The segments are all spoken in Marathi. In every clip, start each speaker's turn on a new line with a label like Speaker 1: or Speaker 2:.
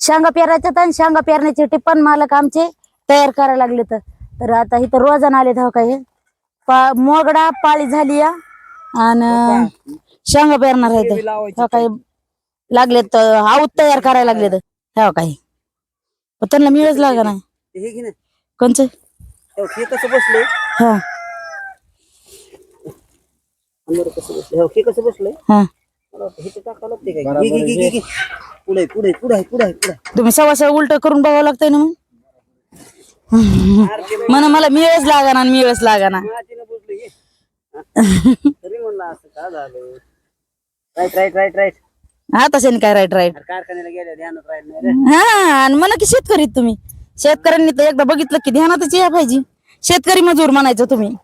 Speaker 1: शेंगा पेरायच्यात आणि शेंगा पेरण्याचे टिप्पण मालक आमचे तयार करायला लागले तर. तर आता इथं रोजन आले तेव्हा काय पा मोगडा पाळी झाली या. आणि शेंगा पेरणार आहे काय लागलेत आऊत तयार करायला लागले तर तेव्हा काय? पण त्यांना मिळच लागा नाही
Speaker 2: हे
Speaker 1: कोणचं?
Speaker 2: हो, हे कसं
Speaker 1: हा.
Speaker 2: कसं बसलंय? हो, पुढे पुढे पुढे पुढे पुढे.
Speaker 1: तुम्ही सव्वा सव्वा उलट करून बघावं लागतंय ना मग? म्हण मला मिळच लागा ना मिळच लागा ना
Speaker 2: मातीनं बसलं घे. तरी म्हणलं असं का झालं? राईट राईट राईट राईट
Speaker 1: हा तशाने काय राईट राईट
Speaker 2: कारखान्याला गेल्या ध्यानात राहील नाही रे.
Speaker 1: हा आणि म्हणा की शेतकरी तुम्ही. शेतकऱ्यांनी तर एकदा बघितलं की ध्यानातच या पाहिजे. शेतकरी मजूर म्हणायचं तुम्ही.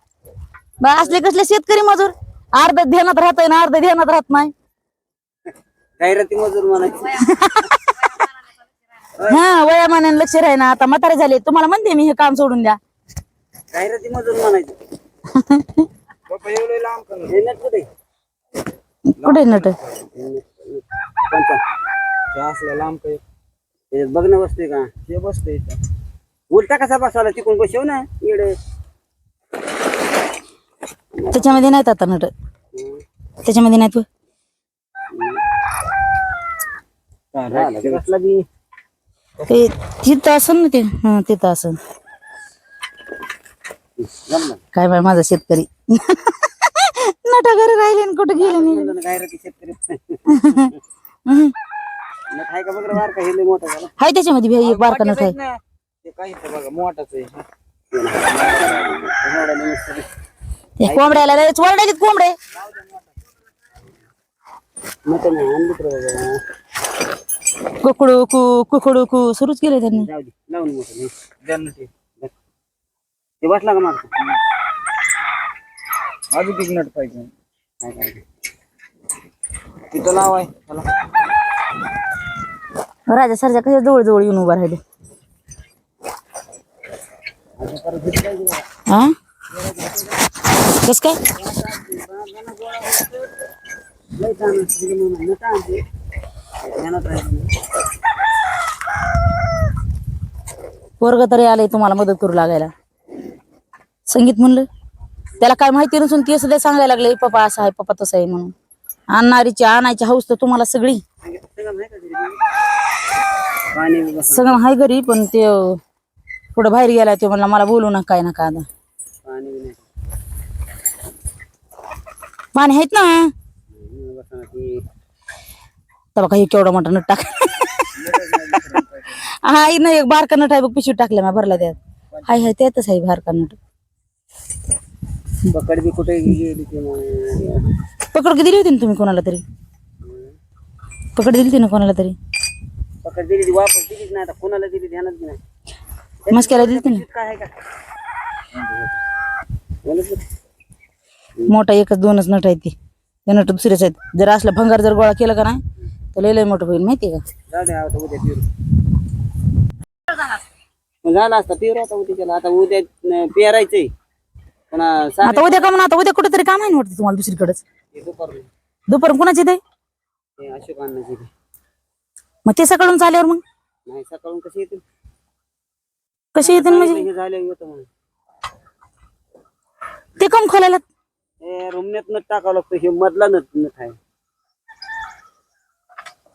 Speaker 1: बा असले कसले शेतकरी मजूर? अर्ध ध्यानात राहतंय ना अर्ध ध्यानात राहत नाही.
Speaker 2: जाहिराती मजूर म्हणायचं.
Speaker 1: हा वयामानाने लक्ष राही ना आता म्हातारे झाले तुम्हाला म्हणते मी हे काम सोडून द्या.
Speaker 2: जाहिराती मजूर म्हणायचं. हे नट कुठे?
Speaker 1: कुठे नट?
Speaker 2: असलं लांब काही. त्याच्यात बघणं बसते का? ते बसते उलटा कसा बसवाला तिकडून बसव ना इकडे.
Speaker 1: त्याच्यामध्ये नाहीत आता नट. त्याच्यामध्ये नाहीत
Speaker 2: बी
Speaker 1: ते तिथं असन ना ते. हा तिथं असन काय बाय माझा शेतकरी. नटा घरी राहिले आणि कुठे गेले नाही. हम्म.
Speaker 2: हे
Speaker 1: हाय त्याच्यामध्ये बी एक बारका
Speaker 2: बघा मोठाच आहे.
Speaker 1: ते कोंबड्याला लयच वरडायचे कोंबडे. कुकडू कु कुकडू कु सुरूच केले त्यांनी.
Speaker 2: जाऊ दे लावून मोठं ते ते बसला का मारतो अजून एक नट पाहिजे. काय तिथं लाव आहे चला.
Speaker 1: राजा सरजा कसे जवळ जवळ येऊन उभा राहिले. हा कस काय?
Speaker 2: लय छान असते तिथे म्हणून. नट आणते. ध्यानात.
Speaker 1: वर्ग तरी आले तुम्हाला मदत करू लागायला. संगीत म्हणलं त्याला काय माहिती नसून ते सध्या सांगायला लागले पप्पा असं आहे पप्पा तसं आहे म्हणून. आणणारीची आणायची हौस तर तुम्हाला सगळी.
Speaker 2: सगळं
Speaker 1: आहे घरी पण ते पुढे बाहेर गेला ते म्हणला मला बोलू नका काय नका आता.
Speaker 2: पाणी
Speaker 1: आहेत ना? तेव्हा काही केवढा मोठा नट टाक हा ना एक बारका नट आहे बघ पिशवीत टाकल्या मी भरला त्यात. हाय हाय त्यातच आहे बारका नट.
Speaker 2: पकड बी कुठे गेली ती मग.
Speaker 1: पकड दिली होती ना तुम्ही कोणाला तरी? पकड दिली होती ना कोणाला तरी?
Speaker 2: पकड दिली ती वापस दिलीच नाही आता कोणाला दिली ध्यानात बी नाही.
Speaker 1: मस्क्याला दिली होती
Speaker 2: काय आहे का? बोलत बघ.
Speaker 1: मोठा एकच दोनच नट आहेत ते. ते नट दुसरेच आहेत. जर असलं भंगार जर गोळा केलं का नाही तर लय लय मोठं होईल माहितीये का?
Speaker 2: जाऊ दे आता उद्या पिरू. झाला असता पिरू आता उद्या आता उद्या न- पेरायचंय. सा-
Speaker 1: आता उद्या का म्हणा आता उद्या कुठेतरी काम आहे ना वाटतं तुम्हाला दुसरीकडेच?
Speaker 2: हे दुपारून.
Speaker 1: दुपार कुणाचे ते?
Speaker 2: अशोक बी.
Speaker 1: मग ते सकाळून चाल्यावर मग?
Speaker 2: नाही सकाळून कशी येतील?
Speaker 1: कसे येते म्हणजे?
Speaker 2: हे झाल्यावर येतो म्हणून.
Speaker 1: ते कम खोलायला?
Speaker 2: हे नट टाकावं लागतं हे मधला नट नट आहे.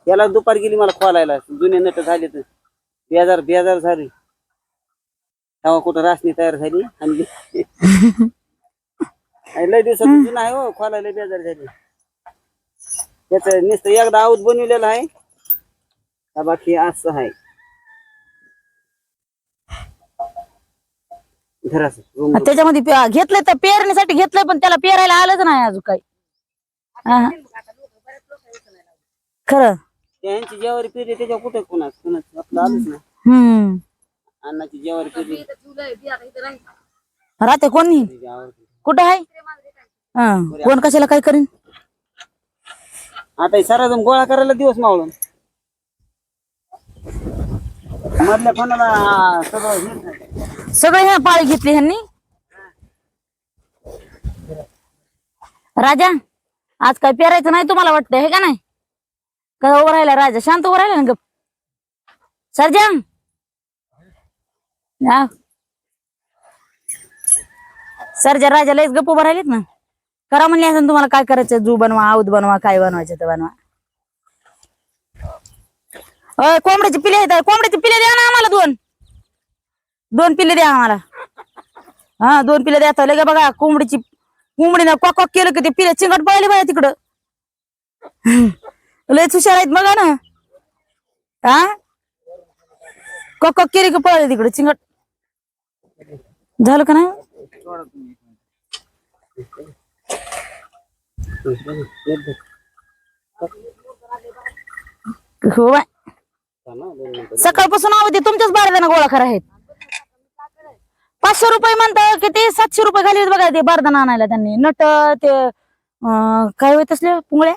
Speaker 2: त्याला दुपारी गेली मला खोलायला. जुने नट झाले तर बेजार बेजार झाली. तेव्हा कुठं रासनी तयार झाली आणि लय दिवसात जुना आहे हो खोलायला बेजार झाली. त्याच नुसतं एकदा आऊत बनविलेलं आहे. बाकी असं आहे. घराचं
Speaker 1: त्याच्यामध्ये घेतलंय तर पेरण्यासाठी घेतलंय पण त्याला पेरायला आलंच नाही अजून काही. खरं.
Speaker 2: त्यांची जेवारी पेरली त्याच्यावर कुठे कोणाच कोणाच? आपलं आलंच ना
Speaker 1: हम्म.
Speaker 2: अन्नाची जेवारी पेरली
Speaker 1: राहते कोण? नाही
Speaker 2: जेवारी.
Speaker 1: कुठं आहे? हा. कोण कशाला काय करीन?
Speaker 2: आता हे सारा जण गोळा करायला दिवस मावळून. मधल्या कोणाला आ, सगळं हेच नाही.
Speaker 1: सगळे ह्या पाळी घेतली ह्यांनी? राजा आज काय पेरायचं नाही तुम्हाला वाटतं हे का नाही? का उभं राहिला राजा. शांत उभं राहिला ना गप. सरजा हा. सरजा राजा लयच गप्प उभा राहिलेत ना. करा म्हणले असं तुम्हाला काय करायचं? जू बनवा आऊद बनवा काय बनवायचं ते बनवा. अय कोंबड्याचे पिले आहेत. कोंबड्याचे पिले द्या ना आम्हाला दोन. दोन पिले द्या आम्हाला. हा दोन पिले द्या. लगे बघा कोंबडीची कोंबडीनं कॉक कॉक केलं की ते पिले चिंगट पळले बाया तिकडं. लय हुशार आहेत बघा ना. हा? कॉक कॉक केली की पळले तिकडे चिंगट. झालं का ना हो बाय. सकाळपासून आहो ते तुमच्याच बारदाना गोळा खरा आहेत. पाचशे रुपये म्हणता की ते सातशे रुपये घाली बघा ते बारदाना आणायला त्यांनी. नट ते काय होत असले पुंगळ्या?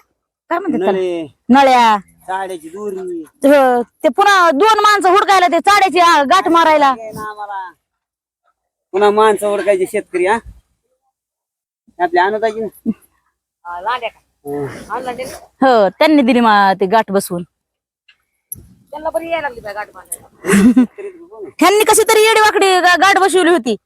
Speaker 1: काय म्हणतात नळ्या.
Speaker 2: साड्याची दोरी.
Speaker 1: ते- ते पुन्हा दोन माणसं हुडकायला ते चाड्याची आ, गाठ मारायला.
Speaker 2: काय ना आम्हाला. पुन्हा माणसं ओळखायचे शेतकरी हा. आपली अनुदाची
Speaker 1: हो त्यांनी दिली मा ते गाठ बसवून. ह्यांनी कशी तरी येडी वाकडी गा- गाठ बसवली होती.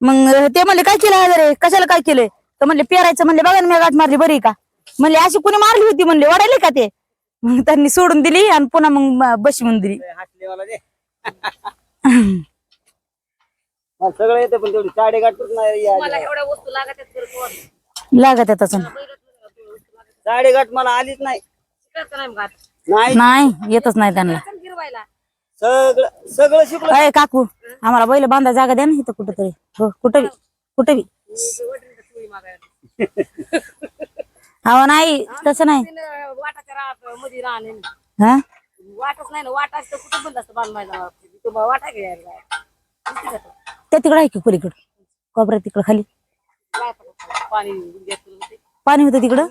Speaker 1: मग ते म्हणले काय केलं अरे कशाला काय केलंय? तर म्हणले पेरायचं म्हणले बघा ना मी गाठ मारली बरी का? म्हणले अशी कुणी मारली होती? म्हणले वाढायले का ते? मग त्यांनी सोडून दिली आणि पुन्हा मग बसवून दिली.
Speaker 2: हसलेवाला दे मला सगळं येतं पण तेवढी साडे गाठच नाही या-
Speaker 1: लागत आहे तसं
Speaker 2: साडे गाठ मला आलीच नाही. नाही
Speaker 1: नाही. येतच नाही त्यांना.
Speaker 2: सगळं सगळं शिकलो.
Speaker 1: अय काकू आम्हाला बैल बांधा जागा द्या ना इथं कुठं तरी हो कुठं बी कुठं बी. अहो नाही तसं नाही.
Speaker 3: वाटाच्या राहत मध्ये राहणे
Speaker 1: हा?
Speaker 3: वाटच नाही ना वाट असतं कुठं बंद असतं बांधवायला. तुम्हाला वाटा घ्यायला
Speaker 1: त्या तिकडं आहे की पलीकडं? कोपऱ्यात तिकडं खाली?
Speaker 3: पाणी
Speaker 1: होतं तिकडं?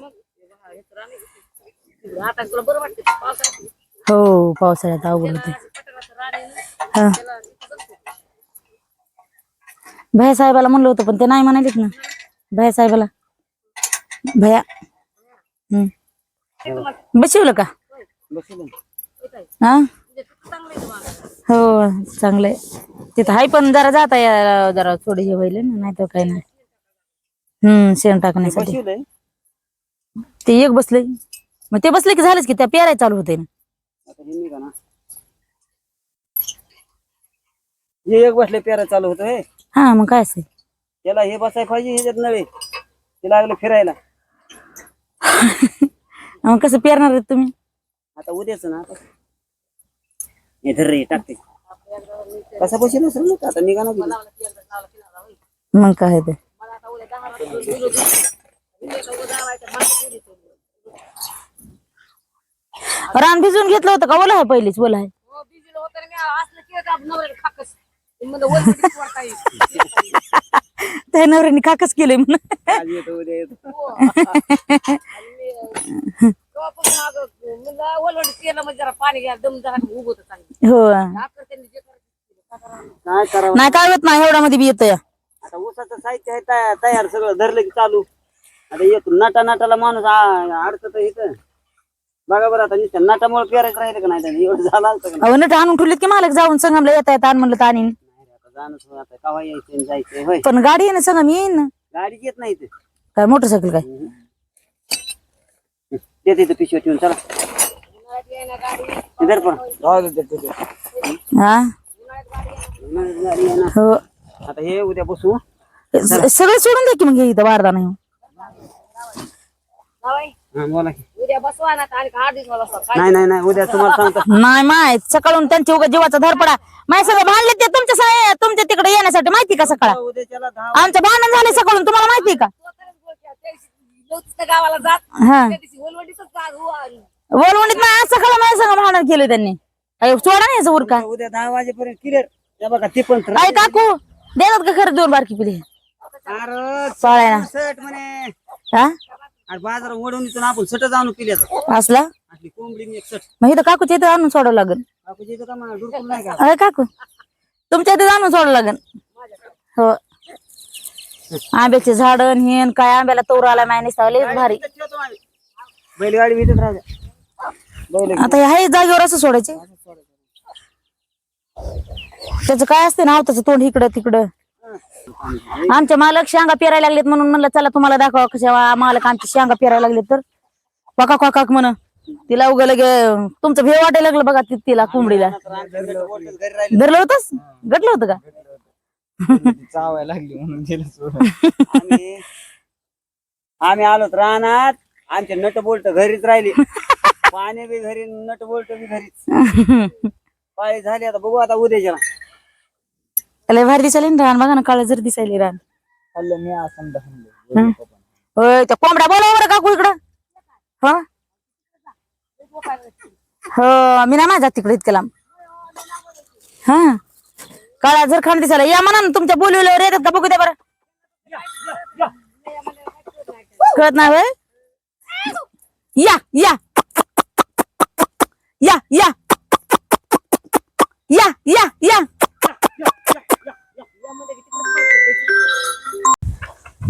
Speaker 3: हेच राहणे. आता तुला बरं वाटतं पावसाळ्यात?
Speaker 1: हो पावसाळ्यात अवघड होते. हा. भैया साहेबाला म्हणलं होतं पण ते नाही म्हणालेत ना. भैया साहेबाला. भैया. बसवलं का? हा. हो चांगलंय तिथं हाय पण जरा जाता या जरा थोडी हे व्हायला ना नाही तर काही नाही. हम्म शेण टाकण्यासाठी. ते एक बसले मग ते बसले की झालंच की त्या पेराय चालू होते ना.
Speaker 2: हे हे एक बसले पेरा चालू होतं हे
Speaker 1: हा मग काय असेल?
Speaker 2: त्याला हे बसाय पाहिजे ह्याच्यात नळे. ते लागलं फिरायला.
Speaker 1: मग कसं पेरणार आहेत तुम्ही
Speaker 2: आता उद्याच ना आता हे धर रे टाकते कसा बसेल असेल ना आता निघा ना.
Speaker 1: मग काय ते. रान भिजून घेतलं होतं का ओला आहे पहिलीच ओला आहे
Speaker 3: हो.
Speaker 1: त्या नवऱ्याने काकच केलंय म्हणून
Speaker 2: आज येतो उद्या येतो.
Speaker 3: आणि मी, अं, तेव्हापासून अगं, म्हणलं वलवडी केलं म्हणजे जरा पाणी घ्या दम जरा उगवत चांगली.
Speaker 1: हो.
Speaker 3: आकर त्यांनी जे करायचं ते केलं. काय करावं?
Speaker 2: काय करावं
Speaker 1: नाही काय होत नाही एवढा मध्ये बी येतं
Speaker 2: आता ऊसाचं साहित्य आहे तयार तयार सगळं धरलं की चालू. आता येतो नाटा नाटाला माणूस अडचत इथं. बघा बरं आता नुसतं नाटामुळे पेरायचं राहिलं का नाही त्याने? एवढं झालं असतं का नाही?
Speaker 1: अहो नट आणून ठेवलीत की मालक जाऊन संगमला येता येत आण म्हणलं तर आणीन.
Speaker 2: नाही रे, आता जाणंच होय आता कवा यायचं आणि जायचं होय.
Speaker 1: पण गाडी आहे ना संगम येईन ना?
Speaker 2: गाडी येत नाही इथे.
Speaker 1: काय मोटरसायकल काय?
Speaker 2: ते तिथं पिशवी ठेवून चला. इधर पण.
Speaker 1: हा. हो.
Speaker 2: आता हे उद्या बसू.
Speaker 1: स- सगळं सोडून द्या की मग हे इथं बारदा नाही.
Speaker 3: जावई,
Speaker 2: हा, बोला की.
Speaker 3: उद्या बसवा ना आणि आठ दिवस मला बसवा. काय
Speaker 2: नाही नाही नाही उद्या तुम्हाला सांगतो.
Speaker 1: नाही माय सकाळून त्यांच्या उगा जीवाचा धरपडा माय सगळं भांडले ते तुमच्या सा- तुमच्या तिकडे येण्यासाठी माहिती का सकाळ?
Speaker 2: उद्या
Speaker 1: आमचं भांडण झाले सकाळून तुम्हाला माहिती का?
Speaker 3: गावाला जात.
Speaker 1: हा.
Speaker 3: त्या दिवशी
Speaker 1: वळवणीत नाही आज सकाळ माझ्या संग भांडण केलं त्यांनी. अयो, सोडा नाही याचं उरका
Speaker 2: उद्या दहा वाजेपर्यंत क्लिअर त्या बघा ते पण
Speaker 1: काकू देतात का खरं दोन बारकी पिढी
Speaker 2: अरे
Speaker 1: पाळायला
Speaker 2: सट म्हणे.
Speaker 1: हा?
Speaker 2: अरे बाजारात ओढून इथून आपण सट जाऊन पिल्याचं
Speaker 1: असला?
Speaker 2: आपली कोंबडी आणि एक सट.
Speaker 1: मग इथं काकूच्या इथं आणून सोडावं लागेल.
Speaker 2: आपण इथं का म्हणा डुरकून नाही का
Speaker 1: अरे काकू तुमच्या इथे आणून सोडावं लागेल. हो. आंब्याचे झाड हेन काय आंब्याला तोर आला माय निसता लयच भारी.
Speaker 2: बैलगाडी राहते.
Speaker 1: आता हे आहे जागेवर असं सोडायचे. त्याचं काय असते ना त्याचं तोंड इकडं तिकडं. आमच्या मालक शेंगा पेरायला लागलेत म्हणून म्हणलं चला तुम्हाला दाखवा कशा मालक आमची शेंगा पेरायला लागलेत तर. पका काक म्हण. तिला उग लगे तुमचं भेव वाटायला लागलं बघा तिला कोंबडीला. धरलं होतच गटलं होतं का?
Speaker 4: चावायला लागली म्हणून दिलं सोडून.
Speaker 2: आम्ही आम्ही आलो रानात. आमचे नट बोलट घरीच राहिले. पाणी बी घरी नट बोलट बी घरीच. पाळी झाली आता बघू आता उद्याच्या
Speaker 1: लय भारी दिसायला ना रान. बघा ना काळ जर दिसायली रान.
Speaker 4: खाल्लं मी असं
Speaker 1: होय त्या कोंबड्या बोला बरं काकू इकडं. हो? हो मी ना माझा तिकडे इतक्या लांब. काळा जर खाण दिसायला या म्हणा ना तुमच्या बोलवल्यावर येतात का? बघू द्या बरं. कळत नाही होय? या या. या या. या या या.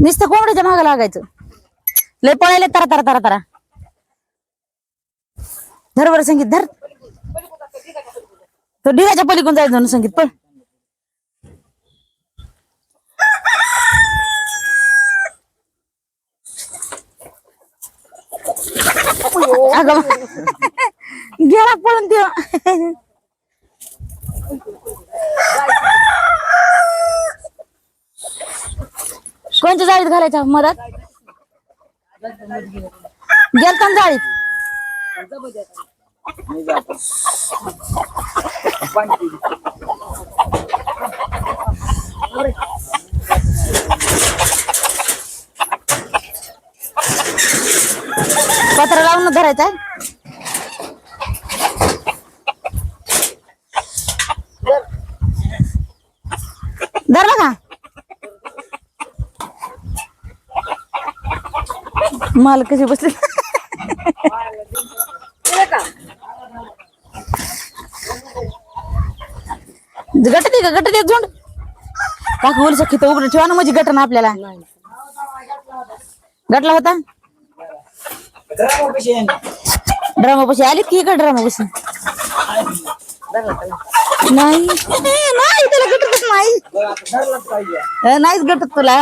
Speaker 1: नुसतं कोंबड्याच्या मागं लागायचं. लय पळायला तरा तरा तरा तरा. धर बरं संगीत धर. तो ढिगाच्या पलीकडून जायचं संगीत पण अगं गेला पळून त्यो. कोणत्या जाळीत घालायच्या मधात गेलता ना जाळीत? पत्र लावून धरायचा धरला का माल कशी बसले? गट दे का गट दे झोंड? का बोलू शकतो उघड ठेवा ना म्हणजे गट ना आपल्याला. गटला होता? ड्रामा पशी आलीत की का ड्रामा पशी नाही नाही त्याला गटतच नाही अं, नाहीच गटत तुला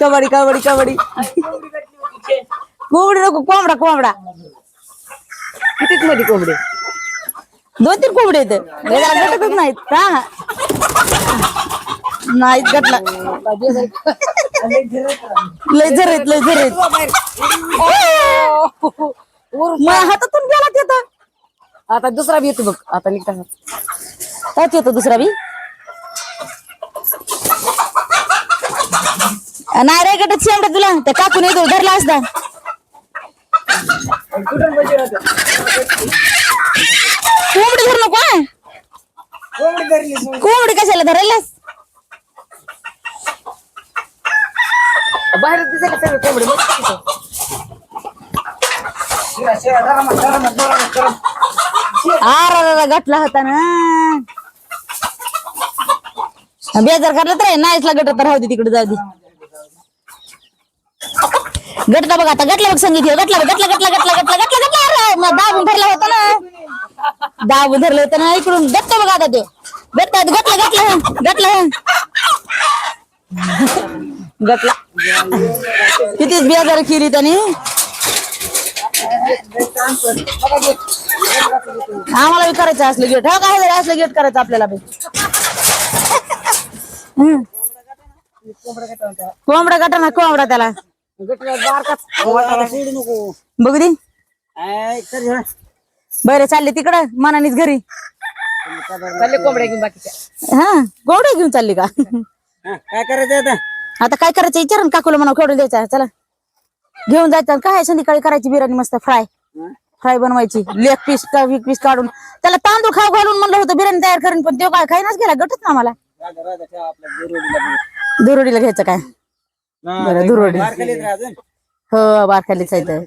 Speaker 1: कबड्डी कबड्डी कबड्डी कोंबडी नको कोंबडा कोंबडा किती मध्ये कोंबडी दोन तीन कोंबडे आहेत हे जरा गटतच नाहीत हा नाहीत गटला लय झरेत लय झरेत. माझ्या हातातून गेला ते आता.
Speaker 3: दुसरा बी येतो बघ. आता निघता
Speaker 1: काय येतो दुसरा बी? नाही रे गटत शेंबडा तुला. त्या काकून येतो धरला असता. कोंबडी धर नको? कोंबडी कशाला धरायलास?
Speaker 3: बाहेर दिसायला सगळे कोंबडे मस्त दिसतात.
Speaker 1: आरा गटला होता ना. बेजार करला तर नाहीच गट तर राहू दे तिकडे जाऊ दे. गटला बघ आता गटला बघ संगीत गटला बघ, गटला गटला गटला गटला गटला गटला अरे, मग दाबून धरला होता ना. दाबून धरलं होतं ना इकडून गट्ट बघ आता तो. गट्टा गटला गटला गटला गटला. कितीच बेजार केली त्याने? आम्हाला करायचं असलं गेट हा काय जरी असलं गेट करायचं आपल्याला. कोंबडा गटा ना कोंबडा त्याला. बघू दे.
Speaker 2: हा.
Speaker 1: बरं चालले तिकडं मनानेच घरी.
Speaker 3: चालले कोंबड्या घेऊन बाकीच्या.
Speaker 1: हा गोडे घेऊन चालली का?
Speaker 2: हा, काय करायचं आता?
Speaker 1: आता काय करायचं? विचार ना काकूला म्हणा खेळून द्यायचा. चला. घेऊन जायचं. काय संध्याकाळी करायची बिर्याणी मस्त? फ्राय.
Speaker 2: हा?
Speaker 1: फ्राय बनवायची. लेग पीस का वीक पीस काढून. त्याला तांदूळ खाऊ घालून म्हणलं होतं बिर्याणी तयार करून पण तो काय खाईनाच गेला. गटच ना मला.
Speaker 2: राजा, राजा, ठेवा आपल्या जोडीला बघू.
Speaker 1: दुरोडीला घ्यायचं काय? बरं दुरोडी.
Speaker 2: बारकालीत राहा अजून.
Speaker 1: हो बारकालीच आहे तर